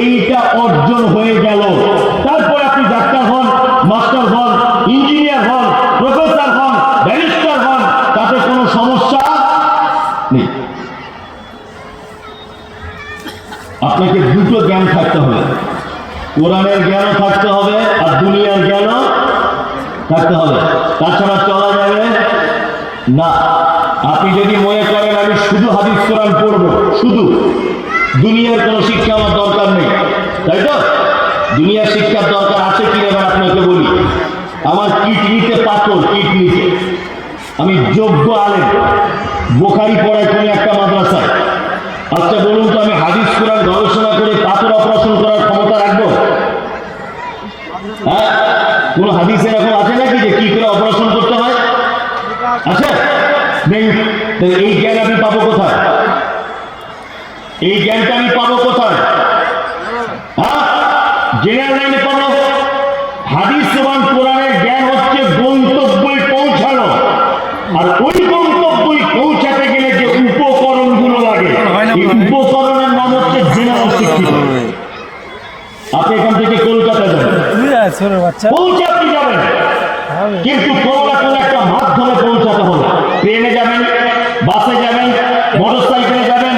এইটা অর্জন হয়ে গেল। তারপর আপনি ডাক্তার হন, মাস্টার হন, ইঞ্জিনিয়ার হন, প্রফেসর হন, ব্যারিস্টার হন, তাতে কোনো সমস্যা নেই। আপনাকে দুটো জ্ঞান থাকতে হবে। কোরআনের জ্ঞানও থাকতে হবে, আর দুনিয়ার জ্ঞানও থাকতে হবে। তাছাড়া চলা যাবে না। আপনি যদি মনে করেন, আমি শুধু হাদিস কোরআন পড়ব, শুধু। দুনিয়ার কোনো শিক্ষা আমার দরকার নেই, তাই তো? দুনিয়ার শিক্ষার দরকার আছে কি এবার আপনাকে বলি। আমার কিডনিতে পাথর, কিডনিতে। আমি যোগ্য আলেম, বোখারি পড়ায় কোনো একটা মাদ্রাসায় আচ্ছা বলুন তো, আমি হাদিস কোরআন গবেষণা করে পাথর অপারেশন করার ক্ষমতা রাখব? হ্যাঁ? কোনো হাদিসে এরকম আছে নাকি যে কি করে অপারেশন করতে হয়? আছে? নেই। এই জ্ঞান আমি পাবো কোথায়? এই জ্ঞানটা আমি পাবো কোথায়? হ্যাঁ? জেনারেল লাইনে পাবো। হাদিস এবং কোরআনের জ্ঞান হচ্ছে গন্তব্যে পৌঁছানো। আর ওই গন্তব্যে পৌঁছাতে গেলে যে উপকরণগুলো লাগে এই উপকরণের নাম হচ্ছে জেনারেল শিক্ষিত। আপনি এখান থেকে কলকাতা যাবেন ছোট বাচ্চা। পৌঁছে আপনি যাবেন কিন্তু কোনো না কোনো একটা মাধ্যমে পৌঁছাতে হবে। ট্রেনে যাবেন বাসে যাবেন মোটর সাইকেলে যাবেন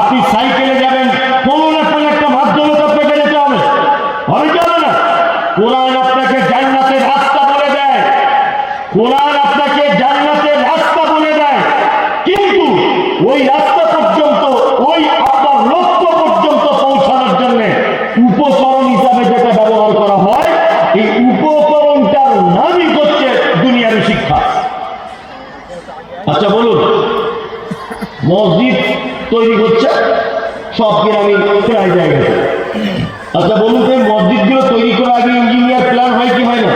আপনি সাইকেলে যাবেন কোনো না কোনো একটা মাধ্যমে তো আপনাকে যেতে হবে হবে যাবে না কোরআন আপনাকে জান্নাতের রাস্তা বলে দেয়। কোরআন আপনাকে জান্নাতের রাস্তা বলে দেয়। কিন্তু ওই রাস্তা পর্যন্ত, ওই আপনার লক্ষ্য পর্যন্ত পৌঁছানোর জন্য উপকরণ হিসাবে যেটা ব্যবহার করা হয়, এই উপকরণটার নামই হচ্ছে দুনিয়ার শিক্ষা। আচ্ছা বলুন, মসজিদ তৈরি হচ্ছে সব গ্রামে প্রায় জায়গাতে। আচ্ছা বলুন তো এই মসজিদগুলো তৈরি করার আগে ইঞ্জিনিয়ার প্ল্যান হয় কি হয় না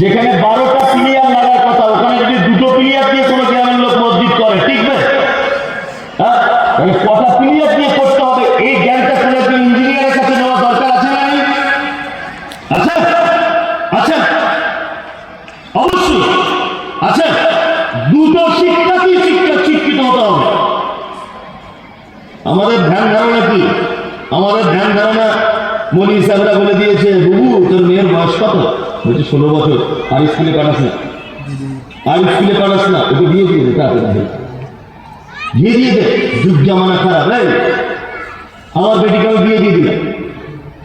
যেখানে বারোটা প্লেয়ার লাগার কথা ওখানে যদি দুটো প্লেয়ার দিয়ে কোনো গ্রামের লোক মসজিদ করে ঠিকবে হ্যাঁ তাহলে কটা প্লেয়ার দিয়ে করতে হবে এই জ্ঞানটা কোনো একজন ইঞ্জিনিয়ারের কাছে নেওয়া দরকার আছে না নেই? আছে আছে অবশ্যই আছে দুটো শিক্ষাতেই শিক্ষা শিক্ষিত হতে হবে আমাদের ধ্যান ধারণা কি? আমাদের ধ্যান ধারণা মনি সাহেবরা বলে দিয়েছে, বুবু, তোর মেয়ের বয়স কত? বলছে, ষোলো বছর। আর স্কুলে পাঠাস না। আর স্কুলে পাঠাস না। ওকে দিয়ে দিয়ে দে, তাড়াতাড়ি দিয়ে দিয়ে দে। যুগ জামানা খারাপ, এই। আমার বেটিকে আমি বিয়ে দিয়ে দিলাম।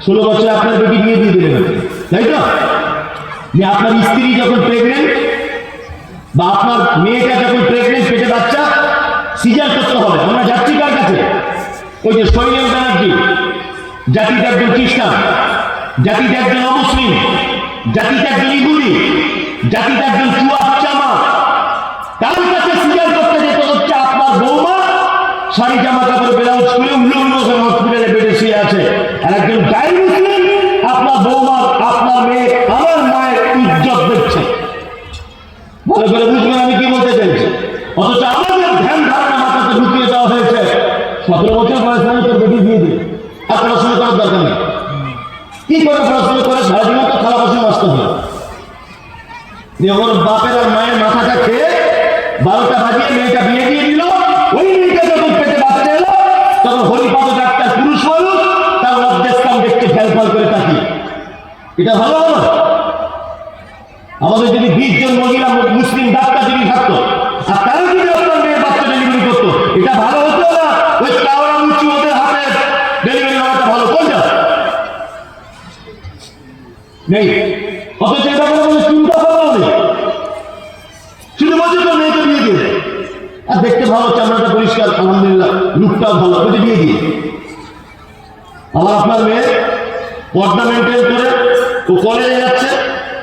ষোলো বছর আপনার বেটি বিয়ে দিয়ে দিলেন তাই তো? যে আপনার স্ত্রী যখন প্রেগনেন্ট বা আপনার মেয়েটা যখন প্রেগনেন্ট পেটে বাচ্চা সিজার করতে হবে। আমরা যাচ্ছি কার কাছে? ওই যে সৈন্য ব্যানার্জি জাতিটা একজন খ্রিস্টান জাতিটা একজন অমুসলিম জাতিটা একজন ইহুদি জাতিটা একজন চুয়ার চামা তার কাছে সিজার করতে যেতে হচ্ছে আপনার বৌমা শাড়ি জামা কাপড় ব্লাউজ খুলে উল্লো উল্লো করে হসপিটালে বেডে শুয়ে আছে। আর একজন গাই মুসলিম আপনার বৌমার আপনার মেয়ে, আমার মায়ের ইজ্জত দেখছে। ভালো করে বুঝবেন আমি কি বলতে চাইছি? অথচ আমাদের ধ্যান ধারণা মাথাতে ঢুকিয়ে দেওয়া হয়েছে। সতেরো বছর বয়স হলে তোর বেটি দিয়ে দিই আর পড়াশোনা করার দরকার নেই। কি করে পড়াশোনা করে? সারা জীবন তো খারাপ বসে নষ্ট হয় দিয়ে ওর বাপের আর মায়ের মাথাটা খেয়ে বারোটা বাজিয়ে মেয়েটা বিয়ে দিয়ে দিল। ওই মেয়েটা যখন পেটে বাচ্চা এলো, তখন হরিপাদ ডাক্তার পুরুষ মানুষ তার লজ্জাস্থান দেখতে ফেল ফল করে তাকিয়ে। এটা ভালো হলো আমাদের যদি বিশ জন মহিলা মুসলিম ডাক্তার যদি থাকতো আর তারা যদি আপনার মেয়ের বাচ্চা ডেলিভারি করতো এটা ভালো হতো না ওই কাওড়া মুচি ওদের হাতে ডেলিভারি হওয়াটা ভালো কোনটা নেই। অথচ এটা কোনো কোনো চিন্তা ভাবনা নেই। শুধু বলছে তো মেয়েকে বিয়ে দিয়ে আর দেখতে ভালো চামড়াটা পরিষ্কার আলহামদুলিল্লাহ রূপটাও ভালো ওটা দিয়ে দিয়ে। আমার আপনার মেয়ে পর্দা মেনটেন করে ও কলেজে যাচ্ছে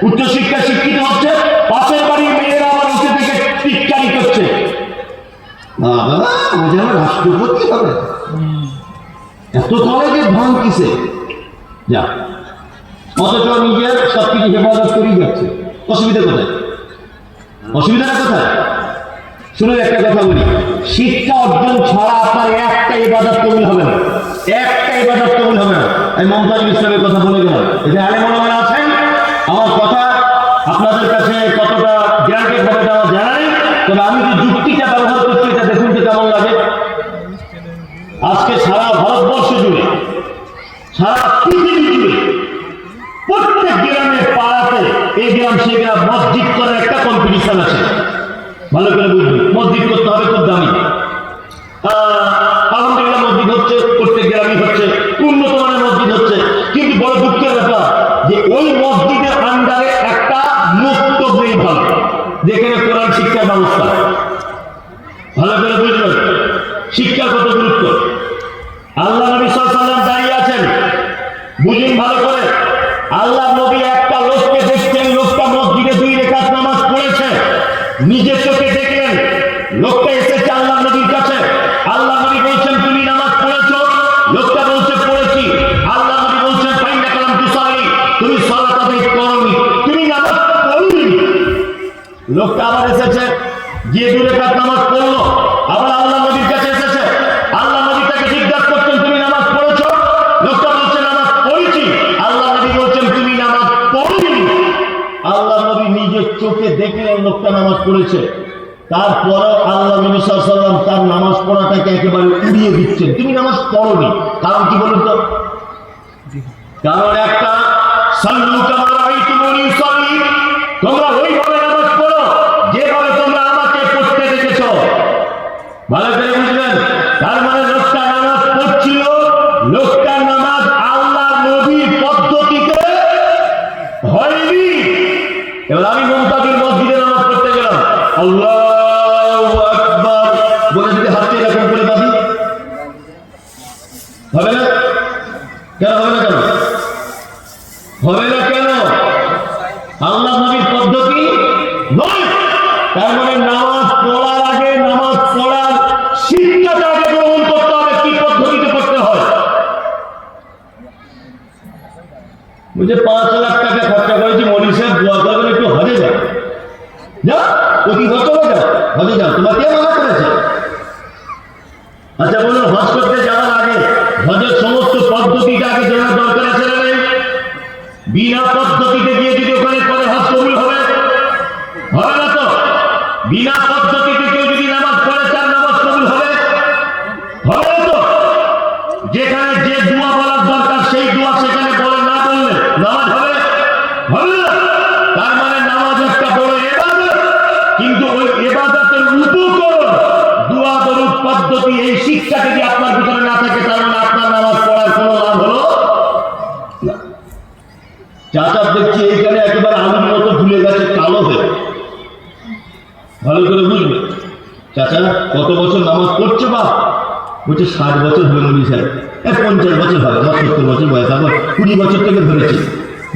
উচ্চশিক্ষা শিক্ষিত হচ্ছে পাশের বাড়ির মেয়েরা আমার উঠে থেকে টিটকারি করছে। যেন রাষ্ট্রপতি হবে। এত কলেজের ধন কিসে যা অথচ নিজের সব কিছু হেফাজত করেই যাচ্ছে। অসুবিধা কোথায়? অসুবিধাটা কোথায়? শুনুন একটা কথা বলি। শিক্ষা অর্জন ছাড়া আপনার একটা ইবাদত কবুল হবে না। একটা ইবাদত কবুল হবে না। আমি মমতাজুল ইসলামের কথা বলে গেলাম। এখানে আলে মনে মনে আছেন, আমার কথা আপনাদের কাছে কতটা গ্রান্টেড হবে তা জানা তবে আমি যে যুক্তিটা ব্যবহার করছি, এটা দেখুন তো কেমন লাগে আজকে সারা ভারতবর্ষ ভারতবর্ষ জুড়ে সারা পৃথিবী জুড়ে প্রত্যেক গ্রামে পাড়াতে এই গ্রাম সেই গ্রাম মসজিদ করার কম্পিটিশন আছে ভালো করে বুঝবেন। মসজিদ করতে হবে খুব দামি। আলহামদুলিল্লাহ মসজিদ হচ্ছে, প্রত্যেক গ্রামে হচ্ছে, উন্নত মানের মসজিদ হচ্ছে। কিন্তু বড় দুঃখের ব্যাপার, যে ওই মসজিদের আন্ডারে একটা মুক্ত নেই ভালো যেখানে কোরআন শিক্ষার ব্যবস্থা। ভালো করে বুঝবেন শিক্ষার কত গুরুত্ব আল্লাহ নবী সাল্লাম দাঁড়িয়ে আছেন বুঝুন ভালো করে আল্লাহ নবী একটা লোককে দেখছেন লোকটা মসজিদে দুই রেখাত নামাজ পড়েছে নিজের চোখে দেখলেন, লোকটা এসেছে আল্লাহ নবীর কাছে। আল্লাহ নবী বলছেন, তুমি নামাজ পড়েছো? লোকটা বলছে, পড়েছি। আল্লাহ নবী বলছেন ফাইনা কালাম তুসালি তুমি সালাত আদায় করনি। তুমি নামাজ পড়নি? লোকটা আবার এসেছে, গিয়ে দূরে তার নামাজ পড়ল। পড়েছে। তারপরে আল্লাহ সাল্লাম তার নামাজ পড়াটাকে একেবারে উড়িয়ে দিচ্ছেন। তুমি নামাজ পড়োনি, কারণ কি বলুন তো? কারণ একটা মানে পড়ছিল নামাজ আল্লাহ নবীর পদ্ধতিতে হয়নি। আমি মমতাজুর আল্লাহ বলে যদি হাতটা হবে না? কেন হবে না কেন? হবে না কেন? আল্লাহ নবীর পদ্ধতি নয়। তার মানে নামাজ পড়ার আগে নামাজ পড়ার শিক্ষাটা আগে গ্রহণ করতে হবে কি পদ্ধতিতে করতে হয় বুঝে পাঁচ লাখ টাকা খরচা করেছি মনি সাহেব দোয়া করবেন একটু হজে যাও যা অতি খরচ হয়ে যাও হজে যাও তোমার কে মানা করেছে আচ্ছা বলুন, হজ করতে যাওয়ার আগে হজের সমস্ত পদ্ধতিটা আগে জানার দরকার আছে না? বিনা পদ্ধতিতে গিয়ে যদি ওখানে করে হজ কবুল হবে? হবে না তো? বিনা পদ্ধতিতে কেউ যদি নামাজ পড়ে, তার নামাজ কবুল হবে? হবে তো? যেখানে যে দোয়া পদ্ধতি এই শিক্ষা যদি আপনার ভিতরে না থাকে, তার মানে আপনার নামাজ পড়ার কোনো লাভ হলো? না। চাচা দেখছি এইখানে একেবারে আলুর মতো ভুলে গেছে, কালো হয়ে। ভালো করে বুঝবে চাচা, কত বছর নামাজ পড়ছে বা বলছে, ষাট বছর হয়ে মনি সাহেব পঞ্চাশ বছর হবে আমার সত্তর বছর বয়স আমার কুড়ি বছর থেকে ধরেছি।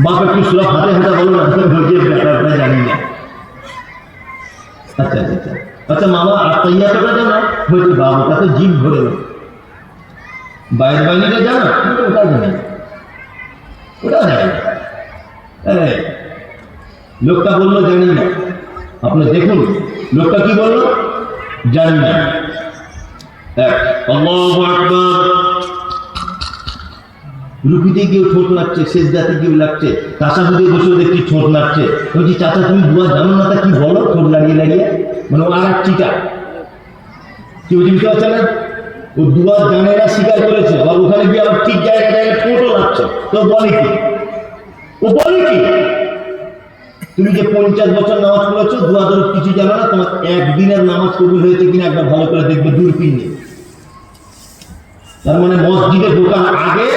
বাপ, একটু সুরা হাতে হাতে বলো না বলছে ব্যাপারটা জানি না। আচ্ছা আচ্ছা। আচ্ছা মামা আত্মাইয়াটা জানা? হয়তো বাবাটা তো জিভ ভরে না বাইরের বাইরেটা জানা? কিন্তু ওটা জানে। ওটা জানে। হ্যাঁ লোকটা বলল, জানি না। আপনি দেখুন, লোকটা কি বলল? জানি না। এক, আল্লাহু আকবার রুপিতে গিয়ে ঠোঁট লাগছে সেজদাতে গিয়ে লাগছে তাসাহুদে বসেও দেখছি ঠোঁট লাগছে বলছি, চাচা, তুমি দুয়া জানো না তা কি বলো? ঠোঁট লাগিয়ে লাগিয়ে মানে আর চিটা কি বুঝতে পারছে না? ও দুয়া জানে না স্বীকার করেছে, আবার ওখানে গিয়ে আবার ঠিক জায়গায় জায়গায় ঠোঁটও লাগছে তো বলে কি? ও বলে কি? তুমি যে পঞ্চাশ বছর নামাজ পড়েছো, দোয়া দরুদ কিছু জানো না, তোমার একদিনের নামাজ কবুল হয়েছে কিনা একবার ভালো করে দেখবে, দূরবীন নিয়ে তার মানে মসজিদে ঢোকার আগে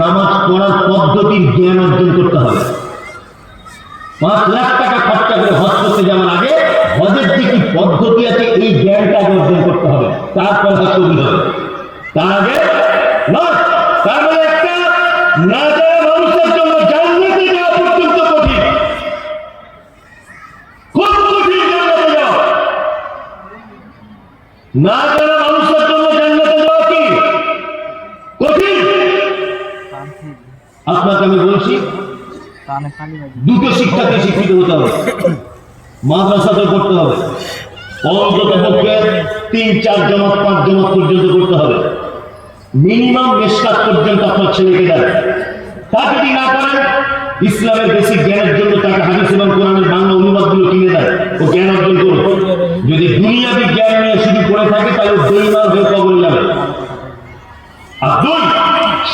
নামাজ পড়ার পদ্ধতির জ্ঞান অর্জন করতে হবে। পাঁচ লাখ টাকা খরচা করে হজ করতে যাওয়ার আগে হজের যে কি পদ্ধতি আছে, এই জ্ঞানটা আগে অর্জন করতে হবে। তারপর হজ কবুল হবে। তার আগে নয় তার মানে একটা না মানুষের জন্য খুব না আপনাকে আমি বলছি দুটো শিক্ষাকে শিক্ষিত হতে হবে। মাদ্রাসাতে করতে হবে। অন্তত পক্ষে তিন চার জমাত পাঁচ জমাত পর্যন্ত করতে হবে। মিনিমাম মেসকাত পর্যন্ত আপনার ছেলেকে দেন। তা যদি না করেন ইসলামের বেশি জ্ঞানের জন্য তাকে হাদিস এবং কোরআনের বাংলা অনুবাদগুলো কিনে দেয়। ও জ্ঞান অর্জন করুন যদি দুনিয়াবি জ্ঞান নিয়ে শুধু পড়ে থাকে তাহলে বেইমান হয়ে কবরে যাবে। আর